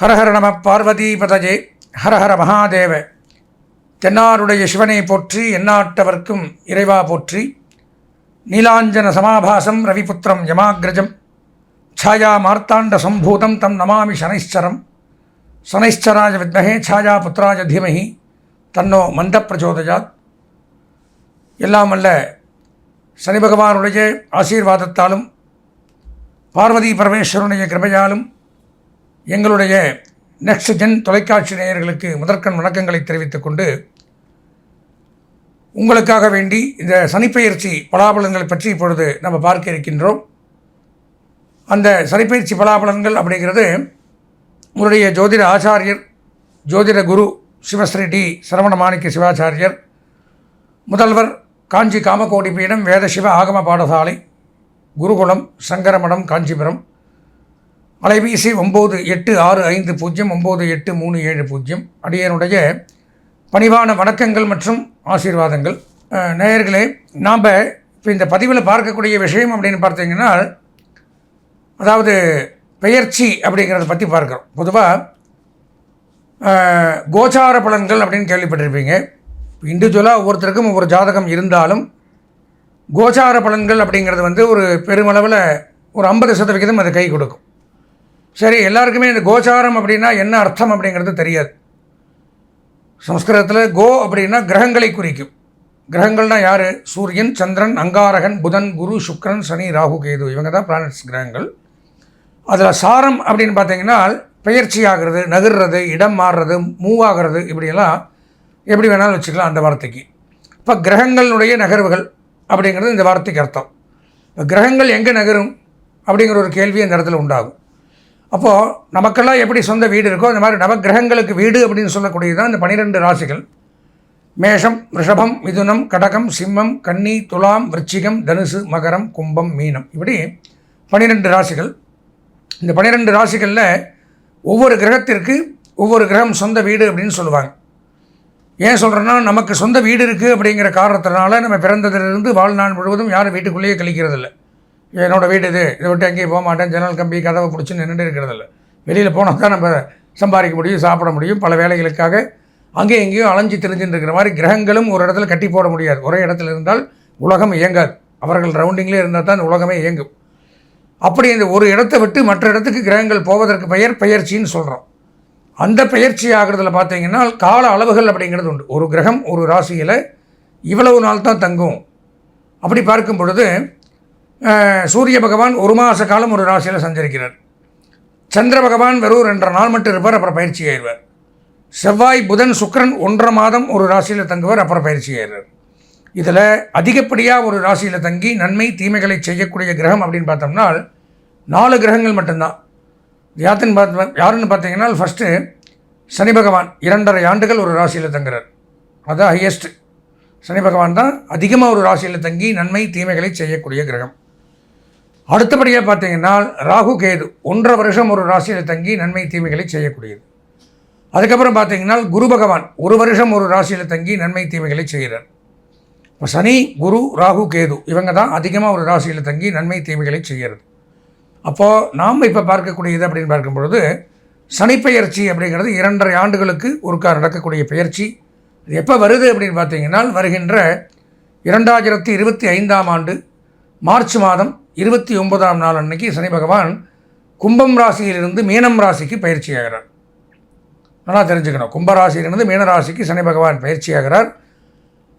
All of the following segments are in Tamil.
ஹரஹர நம பார்வதி பதஜே ஹரஹர மகாதேவ தென்னாருடைய சிவனை போற்றி எந்நாட்டவர்க்கும் இறைவா போற்றி நீலாஞ்சன சமாபாசம் ரவிபுத்திரம் யமாகிரஜம் ಛಾಯಾ ಮಾರ್ತಾಂಡ ಸಂಭೂತಂ ತಂ ನಮಾಮಿ ಶನೈಶ್ಚರಂ ಶನೈಶ್ಚರಾಯ ವಿದ್ಮಹೇ ಛಾಯಾ புத்திராய தீமஹி தன்னோ மந்த பிரச்சோதயாத் எல்லாம் அல்ல சனி பகவானுடைய ஆசீர்வாதத்தாலும் பார்வதி பரமேஸ்வரனுடைய கிருபையாலும் எங்களுடைய நெக்ஸ்ட் ஜென் தொலைக்காட்சி நேயர்களுக்கு முதற்கண் வணக்கங்களை தெரிவித்துக் கொண்டு உங்களுக்காக வேண்டி இந்த சனிப்பெயர்ச்சி பலாபலன்களை பற்றி இப்பொழுது நம்ம பார்க்க இருக்கின்றோம். அந்த சனிப்பயிற்சி பலாபலன்கள் அப்படிங்கிறது உங்களுடைய ஜோதிட ஆச்சாரியர் ஜோதிட குரு சிவஸ்ரீ டி சரவண மாணிக்க சிவாச்சாரியர் முதல்வர் காஞ்சி காமகோடி பீடம் வேத சிவ ஆகம பாடசாலை குருகுலம் சங்கரமடம் காஞ்சிபுரம் அலைபேசி ஒம்பது எட்டு ஆறு ஐந்து பூஜ்ஜியம் ஒம்பது எட்டு மூணு ஏழு பூஜ்ஜியம். அடியனுடைய பணிவான வணக்கங்கள் மற்றும் ஆசீர்வாதங்கள். நேயர்களே நாம் இப்போ இந்த பதிவில் பார்க்கக்கூடிய விஷயம் அப்படின்னு பார்த்தீங்கன்னா அதாவது பெயர்ச்சி அப்படிங்கிறத பற்றி பார்க்குறோம். பொதுவாக கோச்சார பலன்கள் அப்படின்னு கேள்விப்பட்டிருப்பீங்க. இண்டிவிஜுவலாக ஒவ்வொருத்தருக்கும் ஒவ்வொரு ஜாதகம் இருந்தாலும் கோச்சார பலன்கள் அப்படிங்கிறது வந்து ஒரு பெருமளவில் ஒரு ஐம்பது சதவிகிதம் அது கை கொடுக்கும். சரி எல்லாருக்குமே இந்த கோச்சாரம் அப்படின்னா என்ன அர்த்தம் அப்படிங்கிறது தெரியாது. சம்ஸ்கிருதத்தில் கோ அப்படின்னா கிரகங்களை குறிக்கும். கிரகங்கள்னா யார்? சூரியன் சந்திரன் அங்காரகன் புதன் குரு சுக்ரன் சனி ராகு கேது. இவங்க தான் பிளானட்ஸ் கிரகங்கள். அதில் சாரம் அப்படின்னு பார்த்தீங்கன்னா பெயர்ச்சி ஆகிறது நகர்றது இடம் மாறுறது மூவ் ஆகிறது இப்படியெல்லாம் எப்படி வேணாலும் வச்சுக்கலாம் அந்த வார்த்தைக்கு. இப்போ கிரகங்களுடைய நகர்வுகள் அப்படிங்கிறது இந்த வார்த்தைக்கு அர்த்தம். இப்போ கிரகங்கள் எங்கே நகரும் அப்படிங்கிற ஒரு கேள்வி அந்த இடத்துல உண்டாகும். அப்போது நமக்கெல்லாம் எப்படி சொந்த வீடு இருக்கோ அந்த மாதிரி நவக்கிரகங்களுக்கு வீடு அப்படின்னு சொல்லக்கூடியது தான் இந்த பனிரெண்டு ராசிகள். மேஷம் ரிஷபம் மிதுனம் கடகம் சிம்மம் கன்னி துலாம் விருச்சிகம் தனுசு மகரம் கும்பம் மீனம். இப்படி பனிரெண்டு ராசிகள். இந்த பனிரெண்டு ராசிகளில் ஒவ்வொரு கிரகத்திற்கு ஒவ்வொரு கிரகம் சொந்த வீடு அப்படின்னு சொல்லுவாங்க. ஏன் சொல்கிறேன்னா நமக்கு சொந்த வீடு இருக்குது அப்படிங்கிற காரணத்தினால நம்ம பிறந்ததிலிருந்து வாழ்நாள் முழுவதும் யாரும் வீட்டுக்குள்ளேயே கழிக்கிறதில்ல. என்னோடய வீடு இது. இதை விட்டு எங்கேயும் போக மாட்டேன். ஜன்னல் கம்பி கதவை பிடிச்சி நின்றுட்டு இருக்கிறதில்ல. வெளியில் போனால் தான் நம்ம சம்பாதிக்க முடியும் சாப்பிட முடியும். பல வேலைகளுக்காக அங்கேயும் எங்கேயும் அலைஞ்சு தெரிஞ்சுட்டு இருக்கிற மாதிரி கிரகங்களும் ஒரு இடத்துல கட்டி போட முடியாது. ஒரே இடத்துல இருந்தால் உலகம் இயங்காது. அவர்கள் ரவுண்டிங்லேயே இருந்தால் தான் உலகமே இயங்கும். அப்படி இந்த ஒரு இடத்தை விட்டு மற்ற இடத்துக்கு கிரகங்கள் போவதற்கு பெயர் பெயர்ச்சின்னு சொல்கிறோம் அந்த பெயர்ச்சி ஆகிறதுல பார்த்தீங்கன்னா கால அளவுகள் அப்படிங்கிறது உண்டு. ஒரு கிரகம் ஒரு ராசியில் இவ்வளவு நாள் தான் தங்கும். அப்படி பார்க்கும் பொழுது சூரிய பகவான் ஒரு மாத காலம் ஒரு ராசியில் சஞ்சரிக்கிறார். சந்திர பகவான் வெறும் ரெண்டரை நாள் மட்டும் இருப்பார் அப்புறம் பயிற்சி ஆயிடுவார். செவ்வாய் புதன் சுக்கிரன் ஒன்றரை மாதம் ஒரு ராசியில் தங்குவார் அப்புறம் பயிற்சி ஆயிடுவார். இதில் அதிகப்படியாக ஒரு ராசியில் தங்கி நன்மை தீமைகளை செய்யக்கூடிய கிரகம் அப்படின்னு பார்த்தோம்னா நாலு கிரகங்கள் மட்டும்தான். யாத்தின் பார்த்து யாருன்னு பார்த்தீங்கன்னா ஃபஸ்ட்டு சனி பகவான் இரண்டரை ஆண்டுகள் ஒரு ராசியில் தங்குறார். அதுதான் ஹையஸ்ட் சனி பகவான் தான் அதிகமாக ஒரு ராசியில் தங்கி நன்மை தீமைகளை செய்யக்கூடிய கிரகம். அடுத்தபடியாக பார்த்தீங்கன்னா ராகு கேது ஒன்றரை வருஷம் ஒரு ராசியில் தங்கி நன்மை தீமைகளை செய்யக்கூடியது. அதுக்கப்புறம் பார்த்தீங்கன்னா குரு பகவான் ஒரு வருஷம் ஒரு ராசியில் தங்கி நன்மை தீமைகளை செய்கிறார். இப்போ சனி குரு ராகு கேது இவங்க தான் அதிகமாக ஒரு ராசியில் தங்கி நன்மை தீமைகளை செய்கிறது. அப்போது நாம் இப்போ பார்க்கக்கூடியது அப்படின்னு பார்க்கும் பொழுது சனிப்பெயர்ச்சி அப்படிங்கிறது இரண்டரை ஆண்டுகளுக்கு ஒருக்கா நடக்கக்கூடிய பெயர்ச்சி. அது எப்போ வருது அப்படின்னு பார்த்தீங்கன்னா வருகின்ற இரண்டாயிரத்தி இருபத்தி ஐந்தாம் ஆண்டு மார்ச் மாதம் இருபத்தி ஒன்பதாம் நாள் அன்னைக்கு சனி பகவான் கும்பம் ராசியிலிருந்து மீனம் ராசிக்கு பயிற்சி ஆகிறார் நல்லா தெரிஞ்சுக்கணும். கும்பராசியிலிருந்து மீனராசிக்கு சனி பகவான் பயிற்சி ஆகிறார்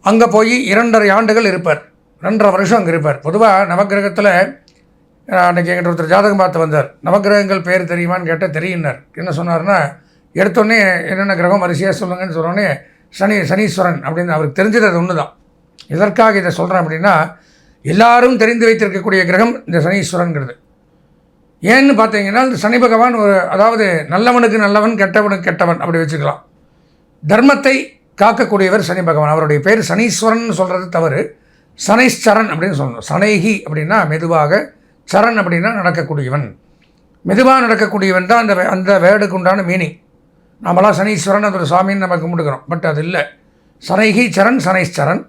அங்கே போய் இரண்டரை ஆண்டுகள் இருப்பார். ரெண்டரை வருஷம் அங்கே இருப்பார். பொதுவாக நவக்கிரகத்தில் அன்றைக்கி எங்கிட்ட ஒருத்தர் ஜாதகம் பார்த்து வந்தார். நவக்கிரகங்கள் பேர் தெரியுமான்னு கேட்டால் தெரியுன்னார் என்ன சொன்னார்னா எடுத்தோடனே என்னென்ன கிரகம் வரிசையாக சொல்லுங்கன்னு சொன்னோடனே சனி சனீஸ்வரன் அப்படின்னு அவருக்கு தெரிஞ்சது அது ஒன்று தான் எதற்காக இதை சொல்கிறேன் அப்படின்னா எல்லாரும் தெரிந்து வைத்திருக்கக்கூடிய கிரகம் இந்த சனீஸ்வரன்கிறது. ஏன்னு பார்த்தீங்கன்னா இந்த சனி பகவான் ஒரு அதாவது நல்லவனுக்கு நல்லவன் கெட்டவனுக்கு கெட்டவன் அப்படி வச்சுக்கலாம். தர்மத்தை காக்கக்கூடியவர் சனி பகவான். அவருடைய பேர் சனீஸ்வரன் சொல்கிறது தவறு. சனைஸ்சரன் அப்படின்னு சொல்லணும். சனைகி அப்படின்னா மெதுவாக சரண் அப்படின்னா நடக்கக்கூடியவன். மெதுவாக நடக்கக்கூடியவன் தான் அந்த அந்த வேர்டுக்கு உண்டான மீனிங் நம்மளாம் சனீஸ்வரன் அதோட ஒரு சாமின்னு நம்ம கும்பிட்டுக்கிறோம். பட் அது இல்லை. சனைகி சரண் சனைஸ்சரன்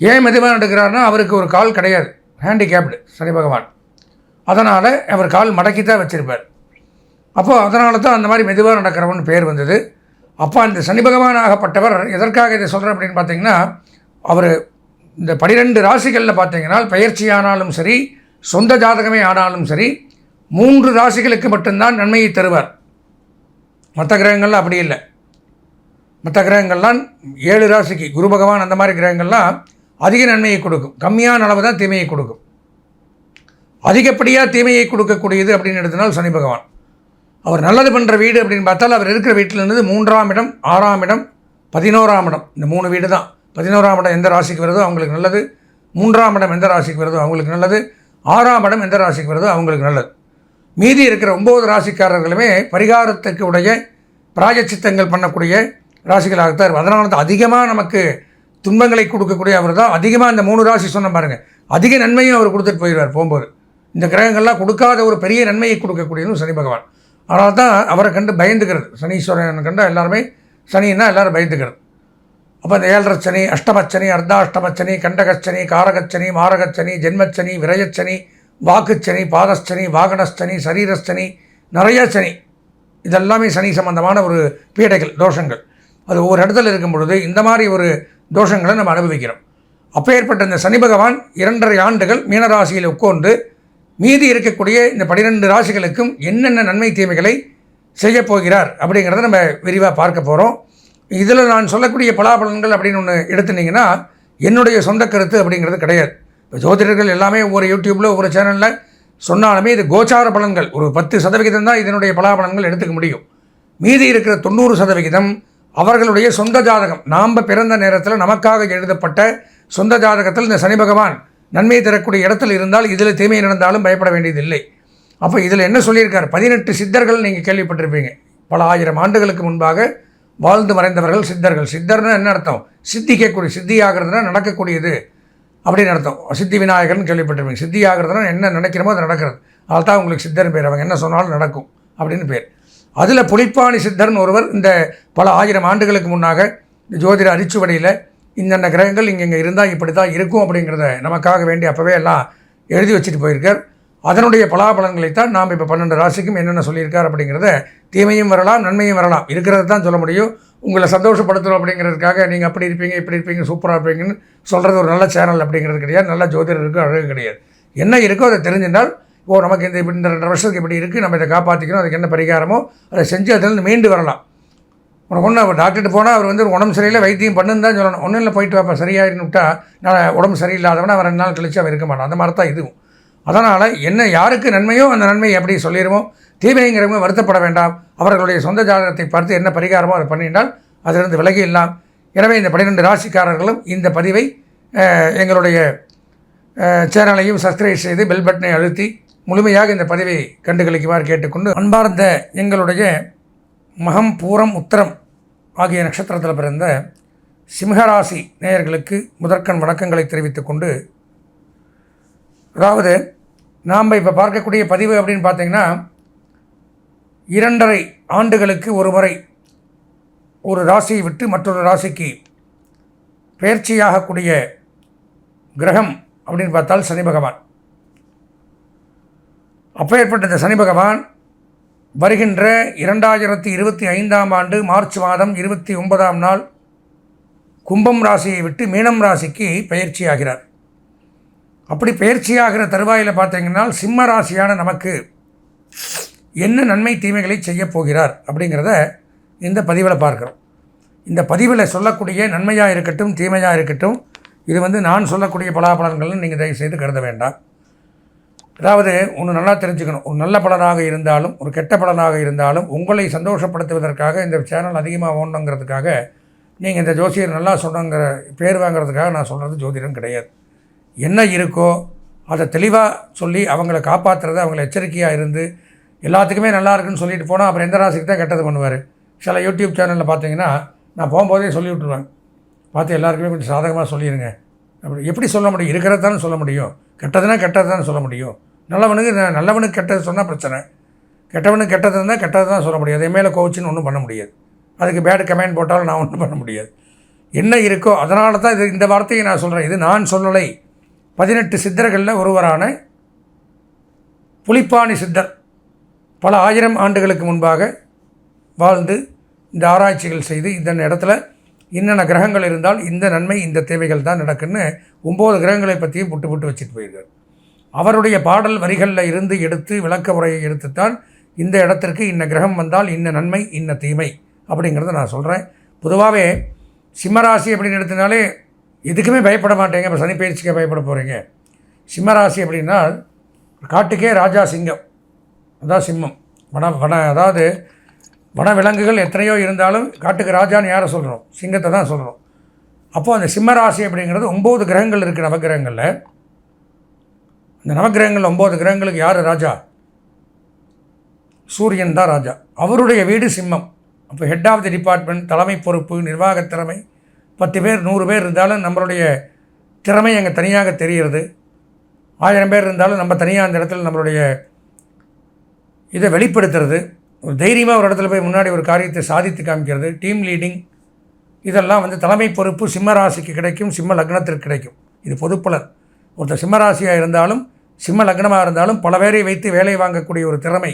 ஏன் மெதுவாக நடக்கிறாருன்னா அவருக்கு ஒரு கால் கிடையாது. ஹேண்டிகேப்டு சனி பகவான். அதனால் அவர் கால் மடக்கி தான் வச்சிருப்பார். அப்போது அதனால தான் அந்த மாதிரி மெதுவாக நடக்கிறவன் பேர் வந்தது. அப்போ அந்த சனி பகவான் ஆகப்பட்டவர் எதற்காக இதை சொல்கிறேன் அப்படின்னு பார்த்தீங்கன்னா அவர் இந்த பனிரெண்டு ராசிகளில் பார்த்தீங்கன்னா பயிற்சியானாலும் சரி சொந்த ஜாதகமே ஆனாலும் சரி மூன்று ராசிகளுக்கு மட்டும்தான் நன்மையை தருவார். மற்ற கிரகங்கள்லாம் அப்படி இல்லை. மற்ற கிரகங்கள்லாம் ஏழு ராசிக்கு குரு பகவான் அந்த மாதிரி கிரகங்கள்லாம் அதிக நன்மையை கொடுக்கும். கம்மியான அளவு தான் தீமையை கொடுக்கும். அதிகப்படியாக தீமையை கொடுக்கக்கூடியது அப்படின்னு எடுத்தனால் சனி பகவான். அவர் நல்லது பண்ணுற வீடு அப்படின்னு பார்த்தால் அவர் இருக்கிற வீட்டில் இருந்தது மூன்றாம் இடம் ஆறாம் இடம் பதினோராம் இடம். இந்த மூணு வீடு தான். பதினோராம் இடம் எந்த ராசிக்கு வருதோ அவங்களுக்கு நல்லது. மூன்றாம் இடம் எந்த ராசிக்கு வருதோ அவங்களுக்கு நல்லது. ஆறாம் இடம் எந்த ராசிக்கு வருதோ அவங்களுக்கு நல்லது. மீதி இருக்கிற ஒம்பது ராசிக்காரர்களுமே பரிகாரத்துக்கு உடைய பிராயச்சித்தங்கள் பண்ணக்கூடிய ராசிகளாகத்தான் இருக்கும் அதனால தான் அதிகமாக நமக்கு துன்பங்களை கொடுக்கக்கூடிய அவர் தான். அதிகமாக இந்த மூணு ராசி சொன்ன பாருங்கள் அதிக நன்மையும் அவர் கொடுத்துட்டு போயிடுவார் போகும்போது. இந்த கிரகங்கள்லாம் கொடுக்காத ஒரு பெரிய நன்மையை கொடுக்கக்கூடியதும் சனி பகவான். அதனால தான் அவரை கண்டு பயந்துக்கிறது. சனீஸ்வரன் கண்டு எல்லாருமே சனின்னா எல்லாரும் பயந்துக்கிறது. அப்போ இந்த ஏழரை சனி அஷ்டமச்சனி அர்த்தாஷ்டமச்சனி கண்டகச்சனி காரகச்சனி மாரகச்சனி ஜென்மச்சனி விரயச்சனி வாக்குச்சனி பாதச்சனி வாகனச்சனி சரீரச்சனி நிறைய சனி. இதெல்லாமே சனி சம்பந்தமான ஒரு பீடைகள் தோஷங்கள். அது ஒவ்வொரு இடத்துல இருக்கும் பொழுது இந்த மாதிரி ஒரு தோஷங்களை நம்ம அனுபவிக்கிறோம். அப்போ ஏற்பட்ட இந்த சனி பகவான் இரண்டரை ஆண்டுகள் மீனராசியில் உட்கொண்டு மீதி இருக்கக்கூடிய இந்த பனிரெண்டு ராசிகளுக்கும் என்னென்ன நன்மை தீமைகளை செய்யப் போகிறார் அப்படிங்கிறத நம்ம விரிவாக பார்க்க போகிறோம் இதில் நான் சொல்லக்கூடிய பலாபலன்கள் அப்படின்னு ஒன்று எடுத்துனீங்கன்னா என்னுடைய சொந்த கருத்து அப்படிங்கிறது கிடையாது. இப்போ ஜோதிடர்கள் எல்லாமே ஒவ்வொரு யூடியூப்பில் ஒவ்வொரு சேனலில் சொன்னாலுமே இது கோச்சார பலன்கள். ஒரு பத்து சதவிகிதம் தான் இதனுடைய பலாபலன்கள் எடுத்துக்க முடியும். மீதி இருக்கிற தொண்ணூறு சதவிகிதம் அவர்களுடைய சொந்த ஜாதகம். நாம் பிறந்த நேரத்தில் நமக்காக எழுதப்பட்ட சொந்த ஜாதகத்தில் இந்த சனி பகவான் நன்மை தரக்கூடிய இடத்துல இருந்தால் இதில் தீமை நடந்தாலும் பயப்பட வேண்டியதில்லை. அப்போ இதில் என்ன சொல்லியிருக்கார்? பதினெட்டு சித்தர்கள் நீங்கள் கேள்விப்பட்டிருப்பீங்க. பல ஆயிரம் ஆண்டுகளுக்கு முன்பாக வாழ்ந்து மறைந்தவர்கள் சித்தர்கள். சித்தர்னா என்ன அர்த்தம்? சித்திக்கக்கூடிய சித்தி ஆகிறதுனா நடக்கக்கூடியது. அப்படின்னு அர்த்தம். சித்தி விநாயகர்னு கேள்விப்பட்டிருப்பீங்க. சித்தி ஆகிறதுனா என்ன நினைக்கிறோமோ அது நடக்கிறது. அதுதான் உங்களுக்கு சித்தர்னு பேர். அவங்க என்ன சொன்னாலும் நடக்கும். அப்படின்னு பேர். அதில் புலிப்பாணி சித்தர்னு ஒருவர் இந்த பல ஆயிரம் ஆண்டுகளுக்கு முன்னாக ஜோதிட அரிச்சுவடையில் இந்தந்த கிரகங்கள் இங்கே இங்கே இருந்தால் இப்படி தான் இருக்கும் அப்படிங்கிறத நமக்காக வேண்டி அப்போவே எல்லாம் எழுதி வச்சுட்டு போயிருக்கார். அதனுடைய பலாபலன்களைத்தான் நாம் இப்போ பன்னெண்டு ராசிக்கும் என்னென்ன சொல்லியிருக்கார் அப்படிங்கிறத தீமையும் வரலாம் நன்மையும் வரலாம். இருக்கிறத தான் சொல்ல முடியும். உங்களை சந்தோஷப்படுத்தணும் அப்படிங்கிறதுக்காக நீங்கள் அப்படி இருப்பீங்க இப்படி இருப்பீங்க சூப்பராக இருப்பீங்கன்னு சொல்கிறது ஒரு நல்ல சேனல் அப்படிங்கிறது கிடையாது. நல்ல ஜோதிடருக்கு அழகு கிடையாது. என்ன இருக்கோ அதை தெரிஞ்சிருந்தால் ஓ நமக்கு இந்த இப்படி இந்த ரெண்டு வருஷத்துக்கு இப்படி இருக்குது நம்ம இதை காப்பாற்றிக்கணும் அதுக்கு என்ன பரிகாரமோ அதை செஞ்சு அதிலிருந்து மீண்டு வரலாம். உனக்கு ஒன்று அவர் டாக்டர்கிட்ட போனால் அவர் வந்து உடம்பு சரியில்லை வைத்தியம் பண்ணுன்னு தான் சொல்லணும். ஒன்றும் இல்லை போயிட்டு வாப்பா சரியாயின்னு விட்டா நான் உடம்பு சரியில்லாதவன அவன் ரெண்டு நாள் கழிச்சு அவன் இருக்க மாட்டான். அந்த மாதிரி தான் இதுவும். அதனால் என்ன யாருக்கு நன்மையோ அந்த நன்மையை எப்படி சொல்லிடுவோம்? தீமைங்கிறவங்க வருத்தப்பட வேண்டாம். அவர்களுடைய சொந்த ஜாதகத்தை பார்த்து என்ன பரிகாரமோ அதை பண்ணிட்டால் அதிலிருந்து விலகி இல்லாம் எனவே இந்த பன்னிரெண்டு ராசிக்காரர்களும் இந்த பதிவை எங்களுடைய சேனலையும் சப்ஸ்கிரைப் செய்து பெல் பட்டனை அழுத்தி முழுமையாக இந்த பதிவை கண்டுகளிக்குமாறு கேட்டுக்கொண்டு அன்பார்ந்த எங்களுடைய மகம் பூரம் உத்தரம் ஆகிய நட்சத்திரத்தில் பிறந்த சிம்ஹராசி நேயர்களுக்கு முதற்கண் வணக்கங்களை தெரிவித்துக்கொண்டு அதாவது நாம் இப்போ பார்க்கக்கூடிய பதிவு அப்படின்னு பார்த்தீங்கன்னா இரண்டரை ஆண்டுகளுக்கு ஒரு முறை ஒரு ராசியை விட்டு மற்றொரு ராசிக்கு பயிற்சியாகக்கூடிய கிரகம் அப்படின்னு பார்த்தால் சனி பகவான். அப்பேற்பட்ட இந்த சனி பகவான். வருகின்ற இரண்டாயிரத்தி இருபத்தி ஐந்தாம் ஆண்டு மார்ச் மாதம் இருபத்தி ஒன்பதாம் நாள் கும்பம் ராசியை விட்டு மீனம் ராசிக்கு பயிற்சியாகிறார் அப்படி பயிற்சியாகிற தருவாயில் பார்த்தீங்கன்னா சிம்ம ராசியான நமக்கு என்ன நன்மை தீமைகளை செய்யப் போகிறார் அப்படிங்கிறத இந்த பதிவில் பார்க்குறோம். இந்த பதிவில் சொல்லக்கூடிய நன்மையாக இருக்கட்டும் தீமையாக இருக்கட்டும் இது வந்து நான் சொல்லக்கூடிய பலாபலன்கள்னு நீங்கள் தயவுசெய்து கருத வேண்டாம். அதாவது ஒன்று நல்லா தெரிஞ்சுக்கணும். ஒரு நல்ல பலனாக இருந்தாலும் ஒரு கெட்ட பலனாக இருந்தாலும் உங்களை சந்தோஷப்படுத்துவதற்காக இந்த சேனல் அதிகமாக ஓடணுங்கிறதுக்காக நீங்கள் இந்த ஜோசியர் நல்லா சொன்னங்கிற பேர் வாங்கிறதுக்காக நான் சொல்கிறது ஜோதிடம் கிடையாது. என்ன இருக்கோ அதை தெளிவாக சொல்லி அவங்கள காப்பாற்றுறது அவங்கள எச்சரிக்கையாக இருந்து எல்லாத்துக்குமே நல்லா இருக்குன்னு சொல்லிட்டு போனால் அப்புறம் எந்த ராசிக்கு தான் கெட்டது பண்ணுவார்? சில யூடியூப் சேனலில் பார்த்தீங்கன்னா நான் போகும்போதே சொல்லி விட்டுருவேன் பார்த்து எல்லாருக்குமே கொஞ்சம் சாதகமாக சொல்லிடுங்க அப்படி எப்படி சொல்ல முடியும்? இருக்கிறதானு சொல்ல முடியும். கெட்டதுன்னா கெட்டது தான் சொல்ல முடியும். நல்லவனுக்கு ந- நல்லவனுக்கு கெட்டது சொன்னால் பிரச்சனை. கெட்டவனுக்கு கெட்டது இருந்தால் கெட்டது தான் சொல்ல முடியாது. என் மேலே கோவிச்சுன்னு ஒன்றும் பண்ண முடியாது. அதுக்கு பேட் கமெண்ட் போட்டாலும் நான் ஒன்றும் பண்ண முடியாது. என்ன இருக்கோ அதனால தான் இது இந்த வார்த்தையை நான் சொல்கிறேன் இது நான் சொல்லலை. பதினெட்டு சித்தர்களில் ஒருவரான புலிப்பாணி சித்தர் பல ஆயிரம் ஆண்டுகளுக்கு முன்பாக வாழ்ந்து இந்த ஆராய்ச்சிகள் செய்து இந்த இடத்துல என்னென்ன கிரகங்கள் இருந்தால் இந்த நன்மை இந்த தேவைகள் தான் நடக்குன்னு ஒம்பது கிரகங்களை பற்றியும் புட்டு புட்டு வச்சுட்டு போயிருக்கார். அவருடைய பாடல் வரிகளில் இருந்து எடுத்து விளக்க உரையை எடுத்துத்தான் இந்த இடத்திற்கு இன்ன கிரகம் வந்தால் இன்ன நன்மை இன்ன தீமை அப்படிங்கிறத நான் சொல்கிறேன் பொதுவாகவே சிம்மராசி அப்படின்னு எடுத்தனாலே எதுக்குமே பயப்பட மாட்டேங்க. இப்போ சனி பயிற்சிக்கே பயப்பட போகிறீங்க சிம்மராசி அப்படின்னா காட்டுக்கே ராஜா சிங்கம். அதான் சிம்மம். வன வன அதாவது வனவிலங்குகள் எத்தனையோ இருந்தாலும் காட்டுக்கு ராஜான்னு யாரை சொல்கிறோம் சிங்கத்தை தான் சொல்கிறோம் அப்போது அந்த சிம்மராசி அப்படிங்கிறது ஒம்பது கிரகங்கள் இருக்குது நவகிரகங்களில் அந்த நவகிரகங்கள் ஒம்பது கிரகங்களுக்கு யார் ராஜா? சூரியன் தான் ராஜா. அவருடைய வீடு சிம்மம். அப்போ ஹெட் ஆஃப் தி டிபார்ட்மெண்ட் தலைமை பொறுப்பு நிர்வாக திறமை பத்து பேர் நூறு பேர் இருந்தாலும் நம்மளுடைய திறமை அங்கே தனியாக தெரிகிறது. ஆயிரம் பேர் இருந்தாலும் நம்ம தனியாக அந்த இடத்துல நம்மளுடைய இதை வெளிப்படுத்துறது. ஒரு தைரியமாக ஒரு இடத்துல போய் முன்னாடி ஒரு காரியத்தை சாதித்து காமிக்கிறது டீம் லீடிங் இதெல்லாம் வந்து தலைமை பொறுப்பு சிம்ம ராசிக்கு கிடைக்கும் சிம்ம லக்னத்திற்கு கிடைக்கும். இது பொதுப்பலர். ஒருத்தர் சிம்ம ராசியாக இருந்தாலும் சிம்ம லக்னமாக இருந்தாலும் பல பேரை வைத்து வேலை வாங்கக்கூடிய ஒரு திறமை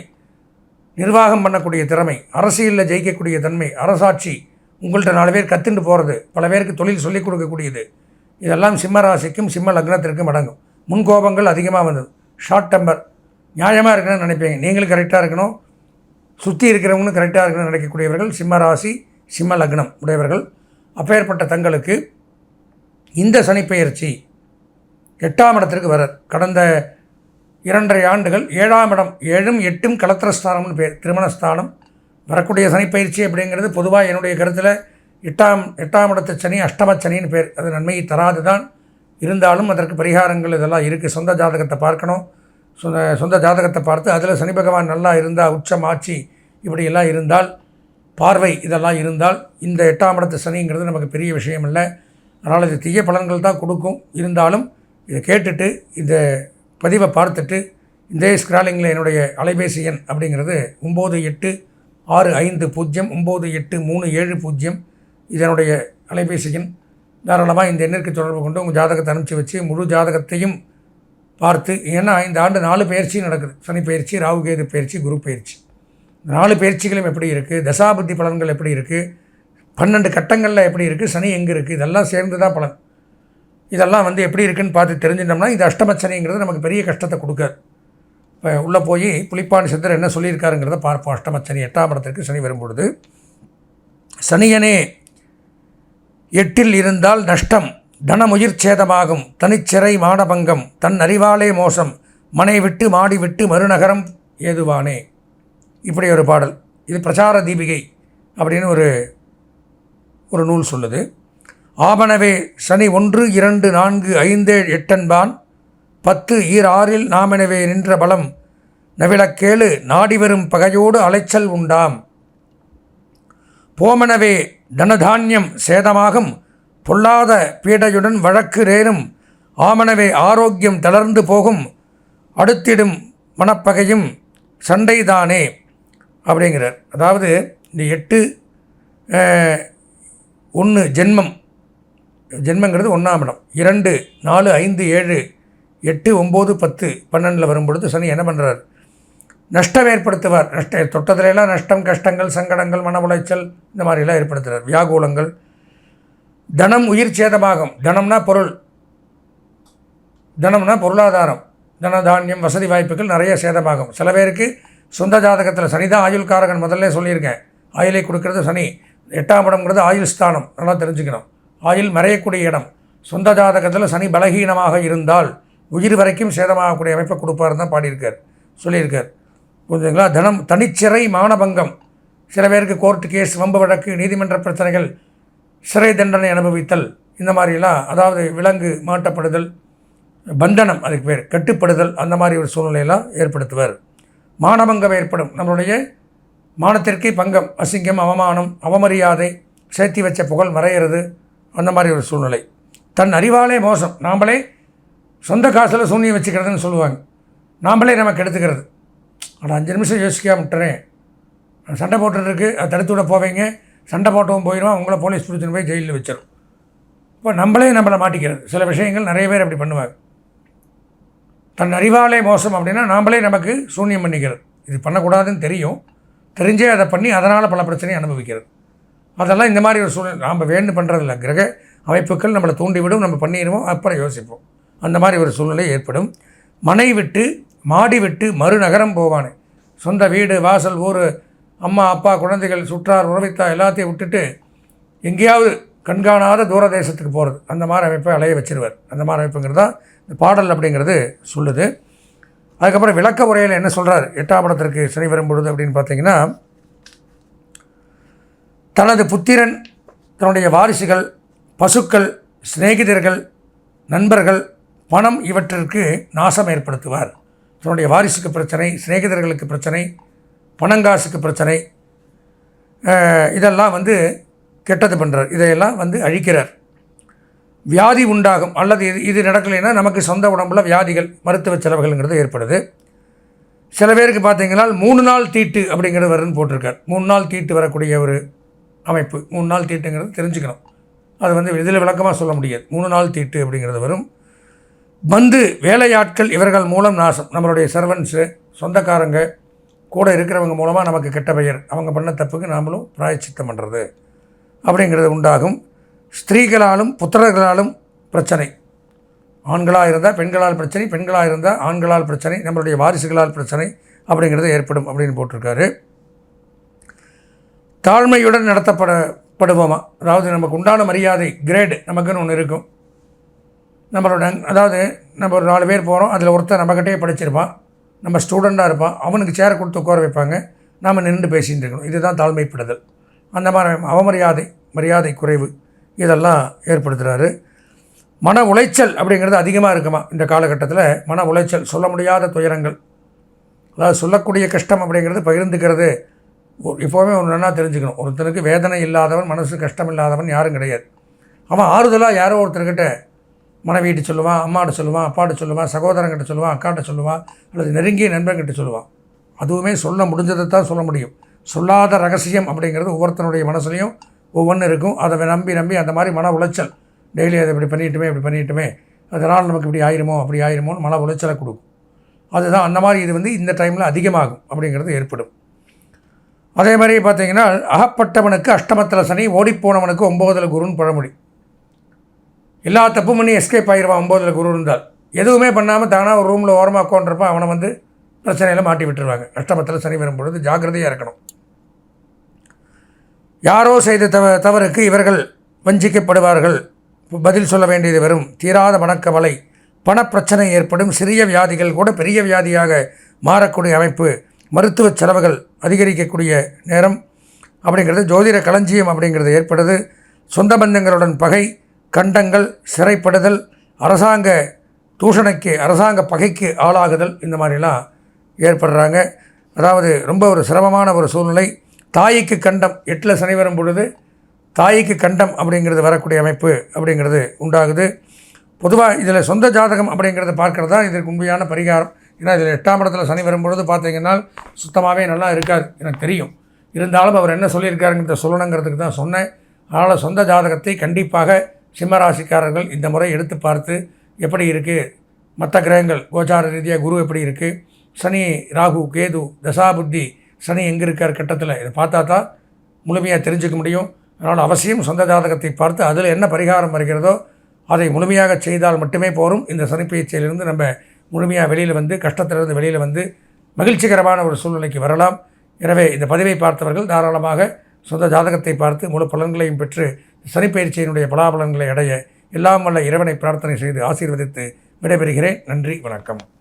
நிர்வாகம் பண்ணக்கூடிய திறமை அரசியலில் ஜெயிக்கக்கூடிய தன்மை அரசாட்சி உங்கள்கிட்ட நாலு பேர் கற்றுண்டு போகிறது பல பேருக்கு தொழில் சொல்லிக் கொடுக்கக்கூடியது இதெல்லாம் சிம்ம ராசிக்கும் சிம்ம லக்னத்திற்கும் அடங்கும். முன்கோபங்கள் அதிகமாக வந்தது. ஷார்ட் டெம்பர் நியாயமாக இருக்கணும்னு நினைப்பீங்க. நீங்களும் கரெக்டாக இருக்கணும். சுற்றி இருக்கிறவங்களும் கரெக்டாக இருக்கிற நினைக்கக்கூடியவர்கள் சிம்ம ராசி சிம்ம லக்னம் உடையவர்கள். அப்பேற்பட்ட தங்களுக்கு இந்த சனிப்பெயர்ச்சி எட்டாம் இடத்திற்கு வரார் கடந்த இரண்டரை ஆண்டுகள் ஏழாம் இடம் ஏழும் எட்டும் கலத்திரஸ்தானம்னு பேர் திருமணஸ்தானம். வரக்கூடிய சனிப்பயிற்சி அப்படிங்கிறது பொதுவாக என்னுடைய கருத்தில் எட்டாம் எட்டாம் இடத்து சனி அஷ்டம சனின்னு பேர். அது நன்மையை தராது தான் இருந்தாலும் அதற்கு பரிகாரங்கள் இதெல்லாம் இருக்குது சொந்த ஜாதகத்தை பார்க்கணும். சொந்த சொந்த ஜாதகத்தை பார்த்து அதில் சனி பகவான் நல்லா இருந்தால் உச்சம் ஆட்சி இப்படியெல்லாம் இருந்தால் பார்வை இதெல்லாம் இருந்தால் இந்த எட்டாம் இடத்து சனிங்கிறது நமக்கு பெரிய விஷயம் இல்லை. அதனால் இது தீய பலன்கள் தான் கொடுக்கும். இருந்தாலும் இதை கேட்டுட்டு இந்த பதிவை பார்த்துட்டு இந்த ஸ்க்ராலிங்கில் என்னுடைய அலைபேசி எண் அப்படிங்கிறது ஒம்பது எட்டு ஆறு ஐந்து பூஜ்ஜியம் ஒம்பது எட்டு மூணு ஏழு பூஜ்ஜியம். இதனுடைய அலைபேசி எண் தாராளமாக இந்த எண்ணிற்கு தொடர்பு கொண்டு உங்கள் ஜாதகத்தை அனுப்பிச்சி வச்சு முழு ஜாதகத்தையும் பார்த்து ஏன்னா இந்த ஆண்டு நாலு பயிற்சி நடக்குது. சனி பயிற்சி ராகுகேது பயிற்சி குரு பயிற்சி. நாலு பயிற்சிகளும் எப்படி இருக்குது தசாபுத்தி பலன்கள் எப்படி இருக்குது பன்னெண்டு கட்டங்களில் எப்படி இருக்குது சனி எங்கே இருக்குது இதெல்லாம் சேர்ந்து தான் பலன். இதெல்லாம் வந்து எப்படி இருக்குன்னு பார்த்து தெரிஞ்சிட்டோம்னா இது அஷ்டமச்சனிங்கிறது நமக்கு பெரிய கஷ்டத்தை கொடுக்காது. இப்போ உள்ளே போய் புளிப்பாணி சித்தர் என்ன சொல்லியிருக்காருங்கிறத பார்ப்போம். அஷ்டமச்சனி எட்டாம் இடத்திற்கு சனி வரும்பொழுது சனியனே எட்டில் இருந்தால் நஷ்டம். தனமுயிர்ச்சேதமாகும். தனிச்சிறை மானபங்கம் தன் அறிவாலே மோசம். மனை விட்டு மாடி விட்டு மறுநகரம் ஏதுவானே. இப்படி ஒரு பாடல். இது பிரச்சார தீபிகை அப்படின்னு ஒரு ஒரு நூல் சொல்லுது. ஆபனவே சனி ஒன்று இரண்டு நான்கு ஐந்து எட்டன்பான் பத்து ஈர் ஆறில் நாமெனவே நின்ற பலம். நவிலக்கேளு நாடி வரும் பகையோடு அலைச்சல் உண்டாம். போமனவே தனதானியம் சேதமாகும். பொல்லாத பீடையுடன் வழக்கு ரேனும். ஆமனவே ஆரோக்கியம் தளர்ந்து போகும். அடுத்திடும் மனப்பகையும் சண்டைதானே. அப்படிங்கிறார். அதாவது இந்த எட்டு ஒன்று ஜென்மம். ஜென்மங்கிறது ஒன்றாம் இடம். இரண்டு நாலு ஐந்து ஏழு எட்டு ஒம்பது பத்து பன்னெண்டில் வரும்பொழுது சனி என்ன பண்ணுறார் நஷ்டம் ஏற்படுத்துவார். நஷ்ட தொட்டதிலெல்லாம் நஷ்டம் கஷ்டங்கள் சங்கடங்கள் மன உளைச்சல் இந்த மாதிரிலாம் ஏற்படுத்துகிறார் வியாகுலங்கள் தனம் உயிர் சேதமாகும் தனம்னா பொருள். தனம்னா பொருளாதாரம். தன தானியம் வசதி வாய்ப்புகள் நிறைய சேதமாகும் சில பேருக்கு சொந்த ஜாதகத்தில் சனி தான் ஆயுள்காரகன் முதல்ல சொல்லியிருக்கேன். ஆயுளை கொடுக்கறது சனி. எட்டாம் இடம்ங்கிறது ஆயுள் ஸ்தானம். நல்லா தெரிஞ்சுக்கணும். ஆயுள் மறையக்கூடிய இடம். சொந்த ஜாதகத்தில் சனி பலகீனமாக இருந்தால் உயிர் வரைக்கும் சேதமாகக்கூடிய அமைப்பை கொடுப்பாருன்னு தான் பாடியிருக்கார். சொல்லியிருக்கார். புரிஞ்சுங்களா தனம் தனிச்சிறை மானபங்கம். சில பேருக்கு கோர்ட்டு கேஸ் வம்பு வழக்கு நீதிமன்ற பிரச்சனைகள் சிறை தண்டனை அனுபவித்தல் இந்த மாதிரிலாம் அதாவது விலங்கு மாட்டப்படுதல் பந்தனம் அதுக்கு பேர் கட்டுப்படுதல் அந்த மாதிரி ஒரு சூழ்நிலையெல்லாம் ஏற்படுத்துவார். மானபங்கம் ஏற்படும். நம்மளுடைய மானத்திற்கே பங்கம் அசிங்கம் அவமானம் அவமரியாதை சேர்த்தி வச்ச புகழ் மறையிறது அந்த மாதிரி ஒரு சூழ்நிலை. தன் அறிவாலே மோசம். நாம்ளே சொந்த காசில் சூன்யம் வச்சுக்கிறதுன்னு சொல்லுவாங்க. நாம்ளே நமக்கு எடுத்துக்கிறது. ஆனால் அஞ்சு நிமிஷம் யோசிக்காம விட்டுறேன். சண்டை போட்டுருக்கு அதை தடுத்து விட போவீங்க. சண்டை போட்டவும் போயிடுவான் உங்களை போலீஸ் பிடிச்சின்னு போய் ஜெயிலில் வச்சிடும் இப்போ நம்மளே நம்மளை மாட்டிக்கிறது. சில விஷயங்கள் நிறைய பேர் அப்படி பண்ணுவாங்க. தன் அறிவாலே மோசம் அப்படின்னா நாம்ளே நமக்கு சூன்யம் பண்ணிக்கிறது. இது பண்ணக்கூடாதுன்னு தெரியும். தெரிஞ்சே அதை பண்ணி அதனால் பல பிரச்சனையை அனுபவிக்கிறது. அதெல்லாம் இந்த மாதிரி ஒரு சூழ்நிலை. நாம் வேண்டு பண்ணுறதில்ல கிரக அமைப்புகள் நம்மளை தூண்டிவிடும் நம்ம பண்ணிடுவோம் அப்புறம் யோசிப்போம். அந்த மாதிரி ஒரு சூழ்நிலை ஏற்படும். மனை விட்டு மாடி விட்டு மறுநகரம் போவானே. சொந்த வீடு வாசல் ஊர் அம்மா அப்பா குழந்தைகள் சுற்றார் உறவித்தா எல்லாத்தையும் விட்டுட்டு எங்கேயாவது கண்காணாத தூர தேசத்துக்கு போகிறது அந்த மாதிரி அமைப்பை அலைய வச்சிருவார். அந்த மாதிரி அமைப்புங்கிறது தான் இந்த பாடல் அப்படிங்கிறது சொல்லுது. அதுக்கப்புறம் விளக்க உரையில் என்ன சொல்கிறார் எட்டாம் படத்திற்கு சிறை வரும் பொழுது அப்படின்னு பார்த்தீங்கன்னா தனது புத்திரன் தன்னுடைய வாரிசுகள் பசுக்கள் சிநேகிதர்கள் நண்பர்கள் பணம் இவற்றிற்கு நாசம் ஏற்படுத்துவார். தன்னுடைய வாரிசுக்கு பிரச்சனை சிநேகிதர்களுக்கு பிரச்சனை பணங்காசுக்கு பிரச்சனை. இதெல்லாம் வந்து கெட்டது பண்ணுறார் இதையெல்லாம் வந்து அழிக்கிறார். வியாதி உண்டாகும். அல்லது இது இது நடக்கலைன்னா நமக்கு சொந்த உடம்புல வியாதிகள் மருத்துவ செலவுகள்ங்கிறது ஏற்படுது. சில பேருக்கு பார்த்தீங்கன்னா மூணு நாள் தீட்டு அப்படிங்கிறது வருன்னு போட்டிருக்கார். மூணு நாள் தீட்டு வரக்கூடிய ஒரு அமைப்பு. மூணு நாள் தீட்டுங்கிறது தெரிஞ்சுக்கணும். அது வந்து இதில் விளக்கமாக சொல்ல முடியாது. மூணு நாள் தீட்டு அப்படிங்கிறது வரும். வந்து வேலையாட்கள் இவர்கள் மூலம் நாசம். நம்மளுடைய சர்வன்ஸு சொந்தக்காரங்க கூட இருக்கிறவங்க மூலமாக நமக்கு கெட்ட பெயர் அவங்க பண்ண தப்புக்கு நாமளும் பிராயச்சித்தம் பண்ணுறது அப்படிங்கிறது உண்டாகும். ஸ்திரீகளாலும் புத்திரர்களாலும் பிரச்சனை. ஆண்களாக இருந்தால் பெண்களால் பிரச்சனை பெண்களாக இருந்தால் ஆண்களால் பிரச்சனை நம்மளுடைய வாரிசுகளால் பிரச்சனை அப்படிங்கிறது ஏற்படும் அப்படின்னு போட்டிருக்காரு. தாழ்மையுடன் நடத்தப்பட படுவோமா? அதாவது நமக்கு உண்டான மரியாதை கிரேடு நமக்குன்னு ஒன்று இருக்கும். நம்மளோட அதாவது நம்ம ஒரு நாலு பேர் போகிறோம் அதில் ஒருத்தர் நம்மக்கிட்டே படிச்சிருப்பான். நம்ம ஸ்டூடெண்ட்டாக இருப்பான் அவனுக்கு சேரை கொடுத்து உட்கார வைப்பாங்க. நாம் நின்று பேசிகிட்டு இருக்கணும். இதுதான் தாழ்மைப்படுதல். அந்த மாதிரி அவமரியாதை மரியாதை குறைவு இதெல்லாம் ஏற்படுத்துகிறாரு மன உளைச்சல் அப்படிங்கிறது அதிகமாக இருக்குமா? இந்த காலகட்டத்தில் மன உளைச்சல் சொல்ல முடியாத துயரங்கள். அதாவது சொல்லக்கூடிய கஷ்டம் அப்படிங்கிறது பகிர்ந்துக்கிறது. இப்போவுமே எப்போவுமே ஒன்று நல்லா தெரிஞ்சுக்கணும். ஒருத்தனுக்கு வேதனை இல்லாதவன் மனசு கஷ்டம் இல்லாதவன் யாரும் கிடையாது. அவன் ஆறுதலாக யாரோ ஒருத்தர்கிட்ட மனைவிகிட்ட சொல்லுவான் அம்மாட்ட சொல்லுவான் அப்பாட்ட சொல்லுவான் சகோதரங்கிட்ட சொல்லுவான் அக்காட்ட சொல்லுவான் அல்லது நெருங்கிய நண்பன்கிட்ட சொல்லுவான். அதுவுமே சொல்ல முடிஞ்சதை தான் சொல்ல முடியும். சொல்லாத ரகசியம் அப்படிங்கிறது ஒவ்வொருத்தனுடைய மனசுலையும் ஒவ்வொன்று இருக்கும். அதை நம்பி நம்பி அந்த மாதிரி மன உளைச்சல். டெய்லி அதை இப்படி பண்ணிட்டுமே இப்படி பண்ணிட்டுமே. அதனால் நமக்கு இப்படி ஆயிருமோ அப்படி ஆயிருமோன்னு மன உளைச்சலை கொடுக்கும். அதுதான் அந்த மாதிரி இது வந்து இந்த டைமில் அதிகமாகும் அப்படிங்கிறது ஏற்படும். அதே மாதிரி பார்த்தீங்கன்னா அகப்பட்டவனுக்கு அஷ்டமத்தில் சனி ஓடிப்போனவனுக்கு ஒம்போதில் குருன்னு பழமொழி. எல்லா தப்பும் பண்ணி எஸ்கேப் ஆகிடுவான் ஒம்போதில் குரு இருந்தால். எதுவுமே பண்ணாமல் தானாக ஒரு ரூமில் ஓரமாக உட்காந்துருப்பான் அவனை வந்து பிரச்சனையில் மாட்டி விட்டுருவாங்க. அஷ்டமத்தில் சனி வரும்பொழுது ஜாக்கிரதையாக இருக்கணும். யாரோ செய்த தவ தவறுக்கு இவர்கள் வஞ்சிக்கப்படுவார்கள். பதில் சொல்ல வேண்டியது வரும் தீராத மனக்கவலை பணப்பிரச்சனை ஏற்படும் சிறிய வியாதிகள் கூட பெரிய வியாதியாக மாறக்கூடிய அமைப்பு. மருத்துவ செலவுகள் அதிகரிக்கக்கூடிய நேரம். அப்படிங்கிறது ஜோதிட களஞ்சியம் அப்படிங்கிறது ஏற்படுது. சொந்த பந்தங்களுடன் பகை. கண்டங்கள் சிறைப்படுதல் அரசாங்க தூஷணைக்கு அரசாங்க பகைக்கு ஆளாகுதல் இந்த மாதிரிலாம் ஏற்படுறாங்க. அதாவது ரொம்ப ஒரு சிரமமான ஒரு சூழ்நிலை. தாய்க்கு கண்டம் எட்டில் சனி வரும் பொழுது தாய்க்கு கண்டம் அப்படிங்கிறது வரக்கூடிய அமைப்பு அப்படிங்கிறது உண்டாகுது. பொதுவாக இதில் சொந்த ஜாதகம் அப்படிங்கிறத பார்க்குறது தான் இதற்கு உண்மையான பரிகாரம். ஏன்னா இதில் எட்டாம் இடத்துல சனி வரும்பொழுது பார்த்தீங்கன்னா சுத்தமாகவே நல்லா இருக்காது எனக்கு தெரியும். இருந்தாலும் அவர் என்ன சொல்லியிருக்காருங்கிறத சொல்லணுங்கிறதுக்கு தான் சொன்னேன். அதனால் சொந்த ஜாதகத்தை கண்டிப்பாக சிம்மராசிக்காரர்கள் இந்த முறை எடுத்து பார்த்து எப்படி இருக்குது மற்ற கிரகங்கள் கோச்சார ரீதியாக குரு எப்படி இருக்குது சனி ராகு கேது தசாபுத்தி சனி எங்கே இருக்கார் கட்டத்தில்? இதை பார்த்தா தான் முழுமையாக தெரிஞ்சுக்க முடியும். அதனால் அவசியம் சொந்த ஜாதகத்தை பார்த்து அதில் என்ன பரிகாரம் வருகிறதோ அதை முழுமையாக செய்தால் மட்டுமே போரும். இந்த சனிப்பயிற்சியிலிருந்து நம்ம முழுமையாக வெளியில் வந்து கஷ்டத்திலிருந்து வெளியில் வந்து மகிழ்ச்சிகரமான ஒரு சூழ்நிலைக்கு வரலாம். எனவே இந்த பதிவை பார்த்தவர்கள் தாராளமாக சொந்த ஜாதகத்தை பார்த்து முழு பலன்களையும் பெற்று சனிப்பயிற்சியினுடைய பலாபலன்களை அடைய எல்லாம் வல்ல இறைவனை பிரார்த்தனை செய்து ஆசீர்வதித்து விடைபெறுகிறேன். நன்றி வணக்கம்.